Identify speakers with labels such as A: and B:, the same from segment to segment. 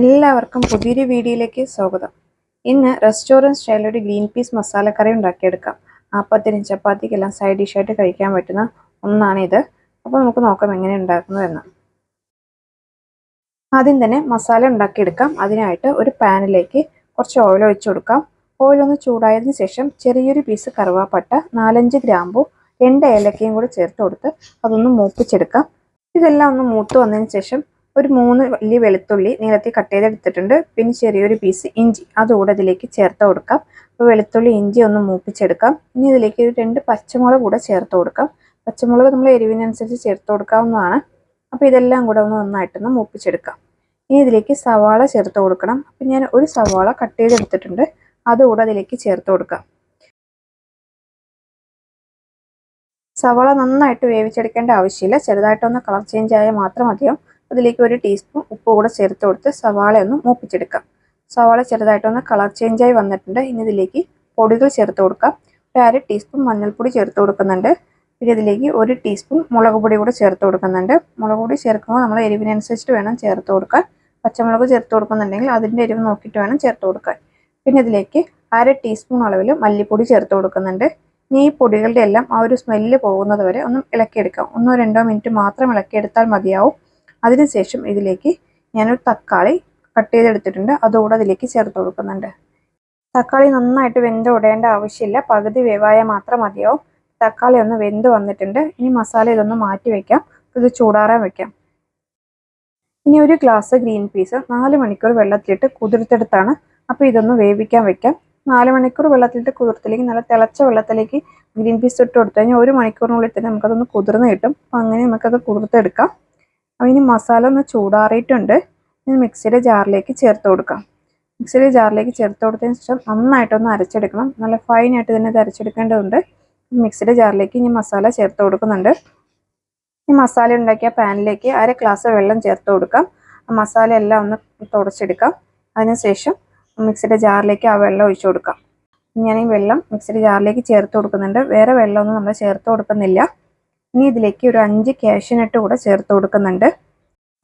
A: എല്ലാവർക്കും പുതിയൊരു വീഡിയോയിലേക്ക് സ്വാഗതം. ഇന്ന് റെസ്റ്റോറന്റ് സ്റ്റൈലിൽ ഒരു ഗ്രീൻ പീസ് മസാലക്കറി ഉണ്ടാക്കിയെടുക്കാം. അപ്പത്തിന് ചപ്പാത്തിക്കെല്ലാം സൈഡ് ഡിഷായിട്ട് കഴിക്കാൻ പറ്റുന്ന ഒന്നാണിത്. അപ്പോൾ നമുക്ക് നോക്കാം എങ്ങനെ ഉണ്ടാക്കുന്നതെന്ന് ആദ്യം തന്നെ മസാല ഉണ്ടാക്കിയെടുക്കാം. അതിനായിട്ട് ഒരു പാനിലേക്ക് കുറച്ച് ഓയിൽ ഒഴിച്ചു കൊടുക്കാം. ഓയിലൊന്ന് ചൂടായതിനു ശേഷം ചെറിയൊരു പീസ് കറുവാപ്പട്ട നാലഞ്ച് ഗ്രാമ്പു രണ്ട് ഏലക്കയും കൂടി ചേർത്ത് കൊടുത്ത് അതൊന്ന് മൂപ്പിച്ചെടുക്കാം. ഇതെല്ലാം ഒന്ന് മൂത്ത് വന്നതിന് ശേഷം ഒരു മൂന്ന് വലിയ വെളുത്തുള്ളി നീളത്തിൽ കട്ട് ചെയ്തെടുത്തിട്ടുണ്ട് പിന്നെ ചെറിയൊരു പീസ് ഇഞ്ചി. അതുകൂടെ ഇതിലേക്ക് ചേർത്ത് കൊടുക്കാം. അപ്പോൾ വെളുത്തുള്ളി ഇഞ്ചി ഒന്ന് മൂപ്പിച്ചെടുക്കാം. ഇനി ഇതിലേക്ക് രണ്ട് പച്ചമുളക് കൂടെ ചേർത്ത് കൊടുക്കാം. പച്ചമുളക് നമ്മൾ എരിവിനനുസരിച്ച് ചേർത്ത് കൊടുക്കാവുന്നതാണ്. അപ്പോൾ ഇതെല്ലാം കൂടെ ഒന്ന് നന്നായിട്ടൊന്ന് മൂപ്പിച്ചെടുക്കാം. ഇനി ഇതിലേക്ക് സവാള ചേർത്ത് കൊടുക്കണം. അപ്പം ഞാൻ ഒരു സവാള കട്ട് ചെയ്തെടുത്തിട്ടുണ്ട് അതുകൂടെ അതിലേക്ക് ചേർത്ത് കൊടുക്കാം. സവാള നന്നായിട്ട് വേവിച്ചെടുക്കേണ്ട ആവശ്യമില്ല. ചെറുതായിട്ടൊന്ന് കളർ ചേഞ്ച് ആയാൽ മാത്രം മതിയാവും. അതിലേക്ക് ഒരു ടീസ്പൂൺ ഉപ്പ് കൂടെ ചേർത്ത് കൊടുത്ത് സവാള ഒന്ന് മൂപ്പിച്ചെടുക്കാം. സവാള ചെറുതായിട്ടൊന്ന് കളർ ചേഞ്ചായി വന്നിട്ടുണ്ട്. ഇനി ഇതിലേക്ക് പൊടികൾ ചേർത്ത് കൊടുക്കാം. ഒരു അര ടീസ്പൂൺ മഞ്ഞൾപ്പൊടി ചേർത്ത് കൊടുക്കുന്നുണ്ട്. പിന്നെ ഇതിലേക്ക് ഒരു ടീസ്പൂൺ മുളക് പൊടി കൂടെ ചേർത്ത് കൊടുക്കുന്നുണ്ട്. മുളക് പൊടി ചേർക്കുമ്പോൾ നമ്മൾ എരിവിനനുസരിച്ചിട്ട് വേണം ചേർത്ത് കൊടുക്കാൻ. പച്ചമുളക് ചേർത്ത് കൊടുക്കുന്നുണ്ടെങ്കിൽ അതിന്റെ എരിവ് നോക്കിയിട്ട് വേണം ചേർത്ത് കൊടുക്കാൻ. പിന്നെ ഇതിലേക്ക് അര ടീസ്പൂൺ അളവിൽ മല്ലിപ്പൊടി ചേർത്ത് കൊടുക്കുന്നുണ്ട്. ഇനി ഈ പൊടികളുടെ എല്ലാം ആ ഒരു സ്മെല്ല് പോകുന്നത് വരെ ഒന്ന് ഇളക്കിയെടുക്കാം. ഒന്നോ രണ്ടോ മിനിറ്റ് മാത്രം ഇളക്കിയെടുത്താൽ മതിയാവും. അതിനുശേഷം ഇതിലേക്ക് ഞാനൊരു തക്കാളി കട്ട് ചെയ്തെടുത്തിട്ടുണ്ട്. അതുകൂടെ അതിലേക്ക് ചേർത്ത് കൊടുക്കുന്നുണ്ട്. തക്കാളി നന്നായിട്ട് വെന്ത് ഉടയേണ്ട ആവശ്യമില്ല. പകുതി വേവായ മാത്രം മതിയാവും. തക്കാളി ഒന്ന് വെന്ത് വന്നിട്ടുണ്ട്. ഇനി മസാല ഇതൊന്ന് മാറ്റി വയ്ക്കാം ഇത് ചൂടാറാൻ വെക്കാം. ഇനി ഒരു ഗ്ലാസ് ഗ്രീൻ പീസ് നാല് മണിക്കൂർ വെള്ളത്തിലിട്ട് കുതിർത്തെടുത്താണ്. അപ്പോൾ ഇതൊന്ന് വേവിക്കാൻ വെക്കാം. നാല് മണിക്കൂർ വെള്ളത്തിലിട്ട് കുതിർത്തില്ലെങ്കിൽ നല്ല തിളച്ച വെള്ളത്തിലേക്ക് ഗ്രീൻ പീസ് ഇട്ട് കൊടുത്തു കഴിഞ്ഞാൽ ഒരു മണിക്കൂറിനുള്ളിൽ തന്നെ നമുക്കതൊന്ന് കുതിർന്ന് കിട്ടും. അപ്പം അങ്ങനെ നമുക്കത് കുതിർത്തെടുക്കാം. അതിന് മസാല ഒന്ന് ചൂടാറിയിട്ടുണ്ട്. ഇനി മിക്സിയുടെ ജാറിലേക്ക് ചേർത്ത് കൊടുക്കാം. മിക്സിയുടെ ജാറിലേക്ക് ചേർത്ത് കൊടുത്തതിന് ശേഷം നന്നായിട്ടൊന്ന് അരച്ചെടുക്കണം. നല്ല ഫൈനായിട്ട് തന്നെ ഇത് അരച്ചെടുക്കേണ്ടതുണ്ട്. മിക്സിയുടെ ജാറിലേക്ക് ഇനി മസാല ചേർത്ത് കൊടുക്കുന്നുണ്ട്. ഈ മസാല ഉണ്ടാക്കിയ പാനിലേക്ക് അര ഗ്ലാസ് വെള്ളം ചേർത്ത് കൊടുക്കാം. മസാല എല്ലാം ഒന്ന് തുടച്ചെടുക്കാം. അതിനുശേഷം മിക്സിയുടെ ജാറിലേക്ക് ആ വെള്ളം ഒഴിച്ചു കൊടുക്കാം. ഞാൻ ഈ വെള്ളം മിക്സിയുടെ ജാറിലേക്ക് ചേർത്ത് കൊടുക്കുന്നുണ്ട്. വേറെ വെള്ളമൊന്നും നമ്മൾ ചേർത്ത് കൊടുക്കുന്നില്ല. ഇനി ഇതിലേക്ക് ഒരു അഞ്ച് ക്യാഷ്യനട്ട് കൂടെ ചേർത്ത് കൊടുക്കുന്നുണ്ട്.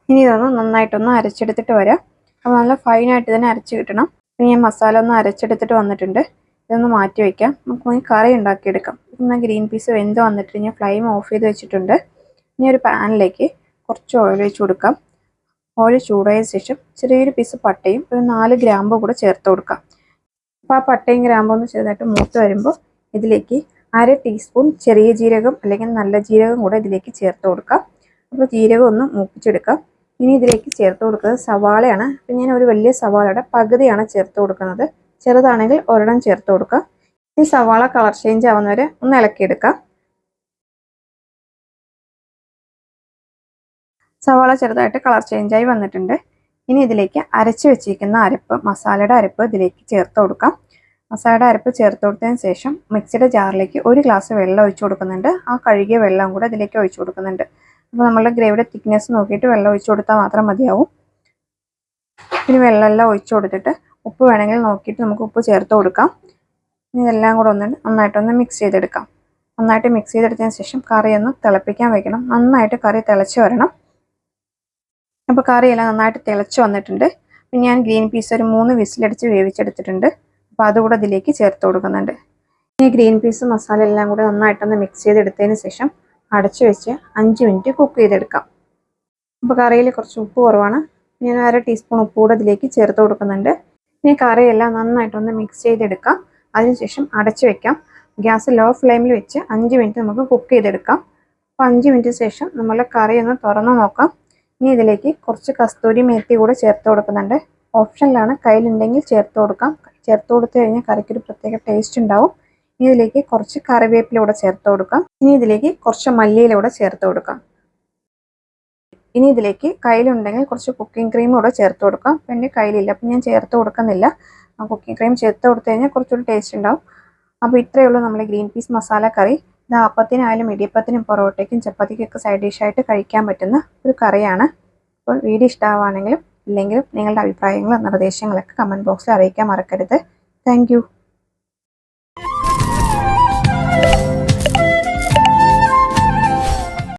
A: ഇനി ഇതൊന്ന് നന്നായിട്ടൊന്ന് അരച്ചെടുത്തിട്ട് വരാം. അപ്പോൾ നല്ല ഫൈനായിട്ട് ഇതിനെ അരച്ച് കിട്ടണം. ഇനി ഞാൻ മസാല ഒന്ന് അരച്ചെടുത്തിട്ട് വന്നിട്ടുണ്ട്. ഇതൊന്ന് മാറ്റി വയ്ക്കാം നമുക്ക് കറി ഉണ്ടാക്കിയെടുക്കാം. ഇന്ന് ഗ്രീൻ പീസ് വെന്ത് വന്നിട്ട് ഞാൻ ഫ്ലെയിം ഓഫ് ചെയ്ത് വെച്ചിട്ടുണ്ട്. ഇനി ഒരു പാനിലേക്ക് കുറച്ച് ഓയിൽ ഒഴിച്ച് കൊടുക്കാം. ഓയിൽ ചൂടായ ശേഷം ചെറിയൊരു പീസ് പട്ടയും ഒരു നാല് ഗ്രാമ്പും കൂടെ ചേർത്ത് കൊടുക്കാം. അപ്പോൾ ആ പട്ടയും ഗ്രാമ്പും ഒന്ന് ചെറുതായിട്ട് മൂത്ത് വരുമ്പോൾ ഇതിലേക്ക് അര ടീസ്പൂൺ ചെറിയ ജീരകം അല്ലെങ്കിൽ നല്ല ജീരകം കൂടെ ഇതിലേക്ക് ചേർത്ത് കൊടുക്കാം. അപ്പോൾ ജീരകം ഒന്ന് മൂപ്പിച്ചെടുക്കാം. ഇനി ഇതിലേക്ക് ചേർത്ത് കൊടുക്കുന്നത് സവാളയാണ്. അപ്പം ഞാൻ ഒരു വലിയ സവാളയുടെ പകുതിയാണ് ചേർത്ത് കൊടുക്കുന്നത്. ചെറുതാണെങ്കിൽ ഒരെണ്ണം ചേർത്ത് കൊടുക്കാം. ഈ സവാള കളർ ചേഞ്ച് ആവുന്നവരെ ഒന്ന് ഇളക്കിയെടുക്കാം. സവാള ചെറുതായിട്ട് കളർ ചേഞ്ചായി വന്നിട്ടുണ്ട്. ഇനി ഇതിലേക്ക് അരച്ച് വെച്ചിരിക്കുന്ന അരപ്പ് മസാലയുടെ അരപ്പ് ഇതിലേക്ക് ചേർത്ത് കൊടുക്കാം. മസാലയുടെ അരപ്പ് ചേർത്ത് കൊടുത്തതിന് ശേഷം മിക്സിയുടെ ജാറിലേക്ക് ഒരു ഗ്ലാസ് വെള്ളം ഒഴിച്ചു കൊടുക്കുന്നുണ്ട്. ആ കഴുകിയ വെള്ളം കൂടെ ഇതിലേക്ക് ഒഴിച്ചു കൊടുക്കുന്നുണ്ട്. അപ്പോൾ നമ്മളുടെ ഗ്രേവിയുടെ തിക്നെസ് നോക്കിയിട്ട് വെള്ളം ഒഴിച്ചു കൊടുത്താൽ മാത്രം മതിയാവും. ഇനി വെള്ളമെല്ലാം ഒഴിച്ചു കൊടുത്തിട്ട് ഉപ്പ് വേണമെങ്കിൽ നോക്കിയിട്ട് നമുക്ക് ഉപ്പ് ചേർത്ത് കൊടുക്കാം. ഇനി ഇതെല്ലാം കൂടെ ഒന്ന് നന്നായിട്ടൊന്ന് മിക്സ് ചെയ്തെടുക്കാം. നന്നായിട്ട് മിക്സ് ചെയ്തെടുത്തതിന് ശേഷം കറി ഒന്ന് തിളപ്പിക്കാൻ വെക്കണം. നന്നായിട്ട് കറി തിളച്ച് വരണം. അപ്പോൾ കറിയെല്ലാം നന്നായിട്ട് തിളച്ച് വന്നിട്ടുണ്ട്. പിന്നെ ഞാൻ ഗ്രീൻ പീസ് ഒരു മൂന്ന് വിസിലടിച്ച് വേവിച്ചെടുത്തിട്ടുണ്ട്. അപ്പോൾ അതുകൂടെ ഇതിലേക്ക് ചേർത്ത് കൊടുക്കുന്നുണ്ട്. ഇനി ഗ്രീൻ പീസ് മസാല എല്ലാം കൂടെ നന്നായിട്ടൊന്ന് മിക്സ് ചെയ്തെടുത്തതിന് ശേഷം അടച്ചു വെച്ച് അഞ്ച് മിനിറ്റ് കുക്ക് ചെയ്തെടുക്കാം. അപ്പോൾ കറിയിൽ കുറച്ച് ഉപ്പ് കുറവാണ്. ഞാൻ അര ടീസ്പൂൺ ഉപ്പ് കൂടെ ഇതിലേക്ക് ചേർത്ത് കൊടുക്കുന്നുണ്ട്. ഇനി കറിയെല്ലാം നന്നായിട്ടൊന്ന് മിക്സ് ചെയ്തെടുക്കാം. അതിനുശേഷം അടച്ചു വെക്കാം. ഗ്യാസ് ലോ ഫ്ലെയിമിൽ വെച്ച് അഞ്ച് മിനിറ്റ് നമുക്ക് കുക്ക് ചെയ്തെടുക്കാം. അപ്പോൾ അഞ്ച് മിനിറ്റ് ശേഷം നമ്മൾ കറി ഒന്ന് തുറന്ന് നോക്കാം. ഇനി ഇതിലേക്ക് കുറച്ച് കസ്തൂരി മേത്തി കൂടെ ചേർത്ത് കൊടുക്കുന്നുണ്ട്. ഓപ്ഷനിലാണ് കയ്യിലുണ്ടെങ്കിൽ ചേർത്ത് കൊടുക്കാം. ചേർത്ത് കൊടുത്തു കഴിഞ്ഞാൽ കറിക്കൊരു പ്രത്യേക ടേസ്റ്റ് ഉണ്ടാവും. ഇനി ഇതിലേക്ക് കുറച്ച് കറിവേപ്പില കറിവേപ്പിലൂടെ ചേർത്ത് കൊടുക്കാം. ഇനി ഇതിലേക്ക് കുറച്ച് മല്ലിയിലൂടെ ചേർത്ത് കൊടുക്കാം. ഇനി ഇതിലേക്ക് കയ്യിലുണ്ടെങ്കിൽ കുറച്ച് കുക്കിംഗ് ക്രീം കൂടെ ചേർത്ത് കൊടുക്കാം. അപ്പം എന്റെ കയ്യിലില്ല അപ്പം ഞാൻ ചേർത്ത് കൊടുക്കുന്നില്ല. കുക്കിംഗ് ക്രീം ചേർത്ത് കൊടുത്തു കഴിഞ്ഞാൽ കുറച്ചൊരു ടേസ്റ്റ് ഉണ്ടാവും. അപ്പോൾ ഇത്രയേ ഉള്ളൂ നമ്മുടെ ഗ്രീൻ പീസ് മസാല കറി. ഇത് അപ്പത്തിനായാലും ഇടിയപ്പത്തിനും പൊറോട്ടയ്ക്കും ചപ്പാത്തിക്കൊക്കെ സൈഡ് ഡിഷായിട്ട് കഴിക്കാൻ പറ്റുന്ന ഒരു കറിയാണ്. അപ്പോൾ വീഡിയോ ഇഷ്ടമാവുകയാണെങ്കിലും ഇല്ലെങ്കിലും നിങ്ങളുടെ അഭിപ്രായങ്ങളും നിർദ്ദേശങ്ങളൊക്കെ കമന്റ് ബോക്സിൽ അറിയിക്കാൻ മറക്കരുത്. താങ്ക്